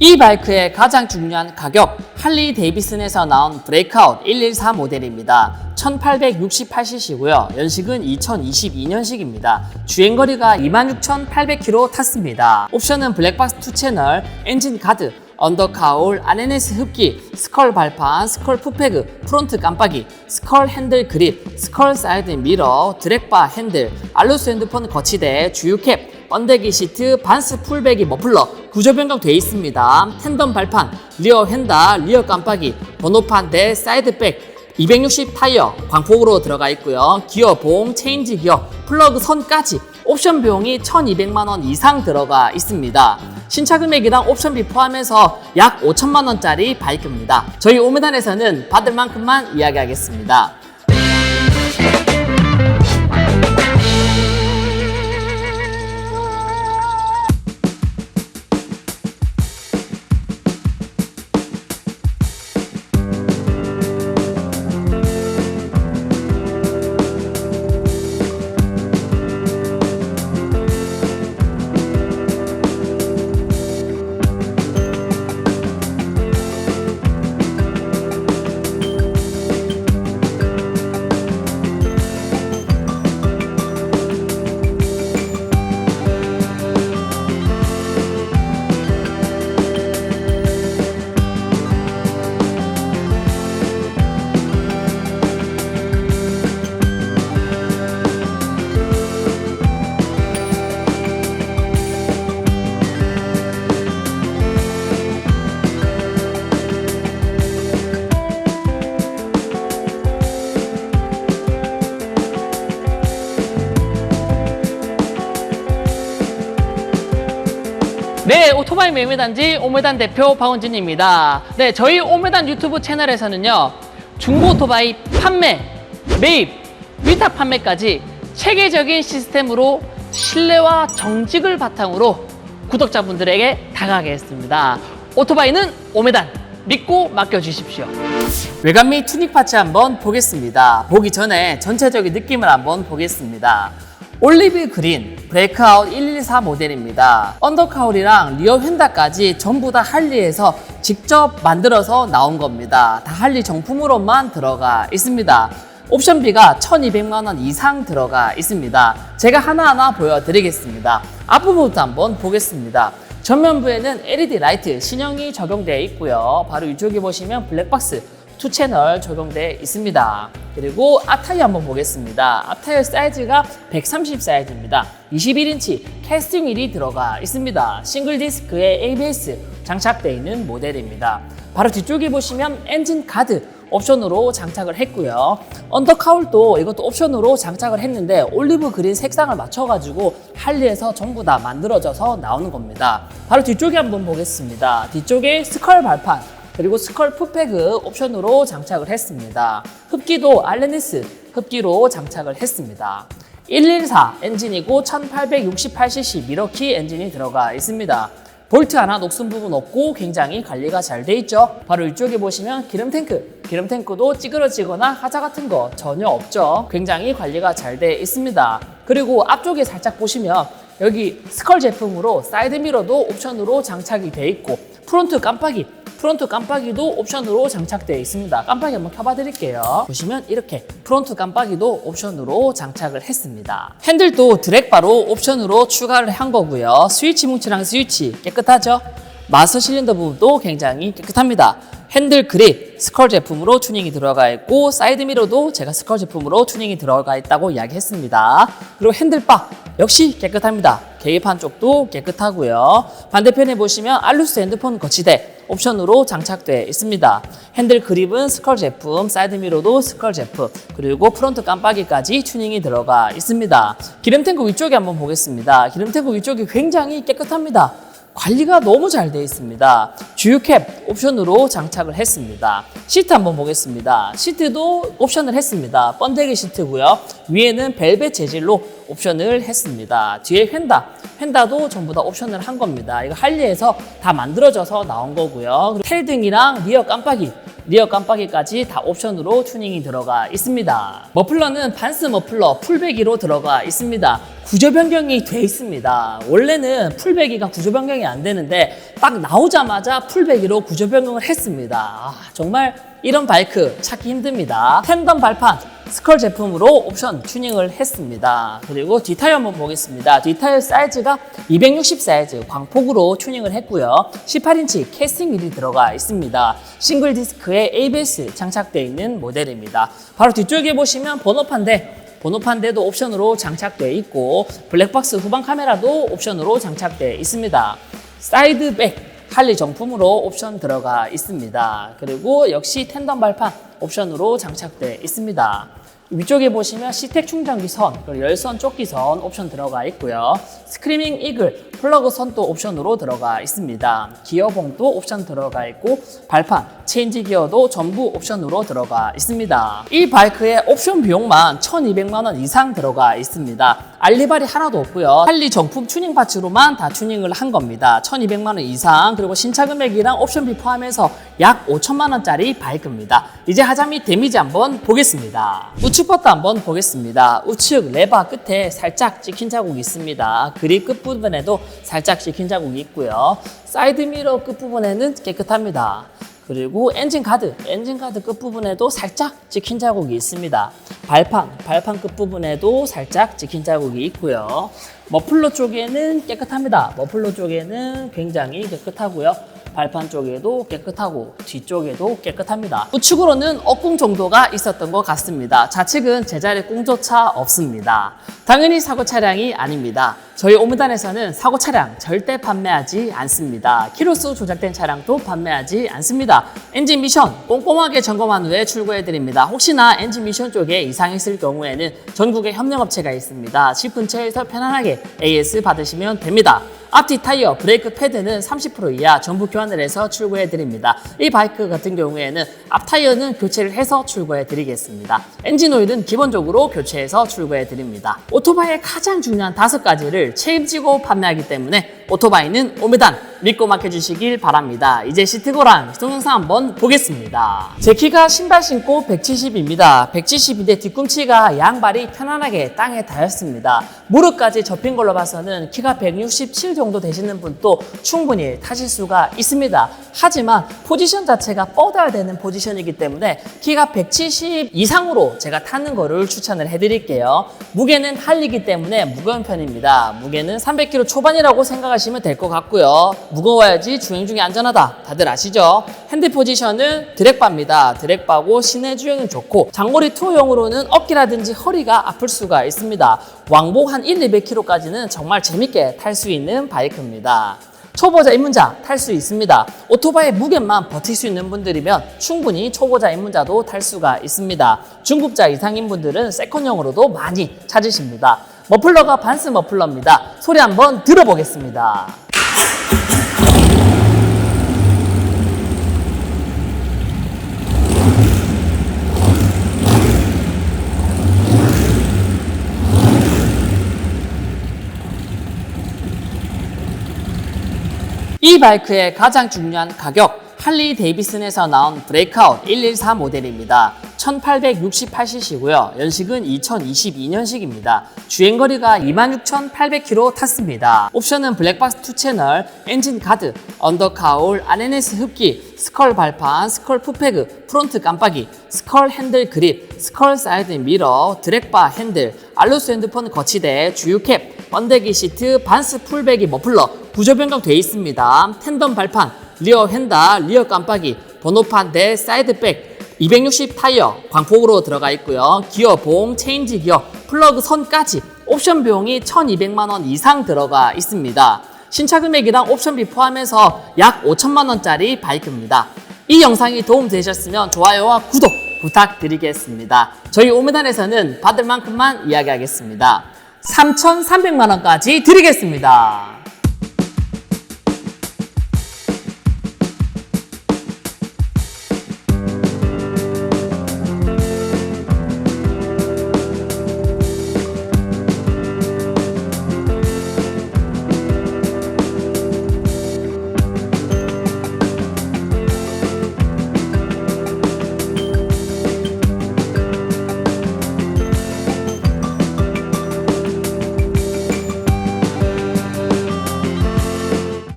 이 바이크의 가장 중요한 가격, 할리 데이비슨에서 나온 브레이크아웃 114 모델입니다. 1868cc고요. 연식은 2022년식입니다. 주행거리가 26,800km 탔습니다. 옵션은 블랙박스 2채널, 엔진 가드, 언더카울, RNS 흡기, 스컬 발판, 스컬 푸페그, 프론트 깜빡이, 스컬 핸들 그립, 스컬 사이드 미러, 드랙바 핸들, 알루스 핸드폰 거치대, 주유캡, 번데기 시트, 반스 풀백이 머플러, 구조 변경돼 있습니다. 텐덤 발판, 리어 휀다, 리어 깜빡이, 번호판 대 사이드백, 260 타이어 광폭으로 들어가 있고요. 기어 봉, 체인지 기어, 플러그 선까지 옵션 비용이 1,200만 원 이상 들어가 있습니다. 신차 금액이랑 옵션비 포함해서 약 5천만 원짜리 바이크입니다. 저희 오메단에서는 받을 만큼만 이야기하겠습니다. 네, 오토바이 매매단지 오메단 대표 박원진입니다. 네, 저희 오메단 유튜브 채널에서는요, 중고 오토바이 판매, 매입, 위탁 판매까지 체계적인 시스템으로 신뢰와 정직을 바탕으로 구독자분들에게 다가가게 했습니다. 오토바이는 오메단, 믿고 맡겨주십시오. 외관 및 투닉 파츠 한번 보겠습니다. 보기 전에 전체적인 느낌을 한번 보겠습니다. 올리브 그린 브레이크아웃 114 모델입니다. 언더카울이랑 리어 휀다까지 전부 다 할리에서 직접 만들어서 나온 겁니다. 다 할리 정품으로만 들어가 있습니다. 옵션비가 1200만 원 이상 들어가 있습니다. 제가 하나하나 보여드리겠습니다. 앞부분부터 한번 보겠습니다. 전면부에는 LED 라이트 신형이 적용되어 있고요. 바로 이쪽에 보시면 블랙박스 투 채널 적용되어 있습니다. 그리고 앞타이어 한번 보겠습니다. 앞타이어 사이즈가 130 사이즈입니다. 21인치 캐스팅 휠이 들어가 있습니다. 싱글 디스크에 ABS 장착되어 있는 모델입니다. 바로 뒤쪽에 보시면 엔진 가드 옵션으로 장착을 했고요. 언더 카울도 이것도 옵션으로 장착을 했는데 올리브 그린 색상을 맞춰가지고 할리에서 전부 다 만들어져서 나오는 겁니다. 바로 뒤쪽에 한번 보겠습니다. 뒤쪽에 스컬 발판 그리고 스컬 푸페그 옵션으로 장착을 했습니다. 흡기도 알레니스 흡기로 장착을 했습니다. 114 엔진이고 1868cc 미러키 엔진이 들어가 있습니다. 볼트 하나 녹슨 부분 없고 굉장히 관리가 잘 돼 있죠. 바로 이쪽에 보시면 기름 탱크, 기름 탱크도 찌그러지거나 하자 같은 거 전혀 없죠. 굉장히 관리가 잘 돼 있습니다. 그리고 앞쪽에 살짝 보시면 여기 스컬 제품으로 사이드 미러도 옵션으로 장착이 돼 있고 프론트 깜빡이 프론트 깜빡이도 옵션으로 장착되어 있습니다. 깜빡이 한번 켜봐 드릴게요. 보시면 이렇게 프론트 깜빡이도 옵션으로 장착을 했습니다. 핸들도 드랙바로 옵션으로 추가를 한 거고요. 스위치 뭉치랑 스위치 깨끗하죠? 마스 실린더 부분도 굉장히 깨끗합니다. 핸들 그립 스컬 제품으로 튜닝이 들어가 있고 사이드 미러도 제가 스컬 제품으로 튜닝이 들어가 있다고 이야기했습니다. 그리고 핸들바 역시 깨끗합니다. 계기판 쪽도 깨끗하고요. 반대편에 보시면 알루스 핸드폰 거치대 옵션으로 장착되어 있습니다. 핸들 그립은 스컬 제품, 사이드 미러도 스컬 제품, 그리고 프론트 깜빡이까지 튜닝이 들어가 있습니다. 기름 탱크 위쪽에 한번 보겠습니다. 기름 탱크 위쪽이 굉장히 깨끗합니다. 관리가 너무 잘 되어 있습니다. 주유캡 옵션으로 장착을 했습니다. 시트 한번 보겠습니다. 시트도 옵션을 했습니다. 번데기 시트고요. 위에는 벨벳 재질로 옵션을 했습니다. 뒤에 휀다, 휀다도 전부 다 옵션을 한 겁니다. 이거 할리에서 다 만들어져서 나온 거고요. 텔 등이랑 리어 깜빡이 리어 깜빡이까지 다 옵션으로 튜닝이 들어가 있습니다. 머플러는 반스 머플러 풀배기로 들어가 있습니다. 구조 변경이 돼 있습니다. 원래는 풀배기가 구조 변경이 안 되는데 딱 나오자마자 풀배기로 구조 변경을 했습니다. 아, 정말 이런 바이크 찾기 힘듭니다. 텐덤 발판 스컬 제품으로 옵션 튜닝을 했습니다. 그리고 뒷타이어 한번 보겠습니다. 뒷타이어 사이즈가 260 사이즈 광폭으로 튜닝을 했고요. 18인치 캐스팅 휠이 들어가 있습니다. 싱글 디스크에 ABS 장착되어 있는 모델입니다. 바로 뒤쪽에 보시면 번호판인데 번호판대도 옵션으로 장착되어 있고 블랙박스 후방 카메라도 옵션으로 장착되어 있습니다. 사이드 백 할리 정품으로 옵션 들어가 있습니다. 그리고 역시 텐덤 발판 옵션으로 장착되어 있습니다. 위쪽에 보시면 시텍 충전기 선, 열선 조끼 선 옵션 들어가 있고요. 스크리밍 이글 플러그 선도 옵션으로 들어가 있습니다. 기어봉도 옵션 들어가 있고 발판, 체인지 기어도 전부 옵션으로 들어가 있습니다. 이 바이크의 옵션 비용만 1200만 원 이상 들어가 있습니다. 알리발이 하나도 없고요. 할리 정품 튜닝 파츠로만 다 튜닝을 한 겁니다. 1200만 원 이상 그리고 신차 금액이랑 옵션비 포함해서 약 5천만 원짜리 바이크입니다. 이제 하자 및 데미지 한번 보겠습니다. 우측 버튼 한번 보겠습니다. 우측 레바 끝에 살짝 찍힌 자국이 있습니다. 그립 끝부분에도 살짝 찍힌 자국이 있고요. 사이드 미러 끝부분에는 깨끗합니다. 그리고 엔진 카드, 엔진 카드 끝부분에도 살짝 찍힌 자국이 있습니다. 발판, 발판 끝부분에도 살짝 찍힌 자국이 있고요. 머플러 쪽에는 깨끗합니다. 머플러 쪽에는 굉장히 깨끗하고요. 발판 쪽에도 깨끗하고 뒤쪽에도 깨끗합니다. 우측으로는 억궁 정도가 있었던 것 같습니다. 좌측은 제자리 꿍조차 없습니다. 당연히 사고 차량이 아닙니다. 저희 오무단에서는 사고 차량 절대 판매하지 않습니다. 키로수 조작된 차량도 판매하지 않습니다. 엔진 미션 꼼꼼하게 점검한 후에 출고해 드립니다. 혹시나 엔진 미션 쪽에 이상이 있을 경우에는 전국에 협력업체가 있습니다. 집 근처에서 편안하게 AS 받으시면 됩니다. 앞뒤 타이어, 브레이크 패드는 30% 이하 전부 교환을 해서 출고해 드립니다. 이 바이크 같은 경우에는 앞 타이어는 교체를 해서 출고해 드리겠습니다. 엔진 오일은 기본적으로 교체해서 출고해 드립니다. 오토바이의 가장 중요한 다섯 가지를 책임지고 판매하기 때문에 오토바이는 오메단 믿고 맡겨주시길 바랍니다. 이제 시트고랑 동영상 한번 보겠습니다. 제 키가 신발 신고 170입니다. 170인데 뒤꿈치가 양발이 편안하게 땅에 닿았습니다. 무릎까지 접힌 걸로 봐서는 키가 167 정도 되시는 분도 충분히 타실 수가 있습니다. 하지만 포지션 자체가 뻗어야 되는 포지션이기 때문에 키가 170 이상으로 제가 타는 거를 추천을 해드릴게요. 무게는 할리기 때문에 무거운 편입니다. 무게는 300kg 초반이라고 생각하시면 될 것 같고요. 무거워야지 주행 중에 안전하다. 다들 아시죠? 핸드 포지션은 드랙바입니다. 드랙바고 시내 주행은 좋고 장거리 투어용으로는 어깨라든지 허리가 아플 수가 있습니다. 왕복 한 1, 200km까지는 정말 재밌게 탈 수 있는 바이크입니다. 초보자 입문자 탈 수 있습니다. 오토바이 무게만 버틸 수 있는 분들이면 충분히 초보자 입문자도 탈 수가 있습니다. 중급자 이상인 분들은 세컨용으로도 많이 찾으십니다. 머플러가 반스 머플러입니다. 소리 한번 들어보겠습니다. 이 바이크의 가장 중요한 가격 할리 데이비슨에서 나온 브레이크아웃 114 모델입니다. 1868cc고요. 연식은 2022년식입니다. 주행거리가 26,800km 탔습니다. 옵션은 블랙박스 2채널, 엔진 가드, 언더 카울, RNS 흡기, 스컬 발판, 스컬 푸페그, 프론트 깜빡이, 스컬 핸들 그립, 스컬 사이드 미러, 드랙바 핸들, 알루스 핸드폰 거치대, 주유캡, 번데기 시트, 반스 풀배기 머플러, 구조 변경돼 있습니다. 텐덤 발판, 리어 휀다, 리어 깜빡이, 번호판 대 사이드백, 260 타이어 광폭으로 들어가 있고요. 기어 봉, 체인지 기어, 플러그 선까지 옵션 비용이 1200만 원 이상 들어가 있습니다. 신차 금액이랑 옵션비 포함해서 약 5천만 원짜리 바이크입니다. 이 영상이 도움되셨으면 좋아요와 구독 부탁드리겠습니다. 저희 오메단에서는 받을 만큼만 이야기하겠습니다. 3,300만 원까지 드리겠습니다.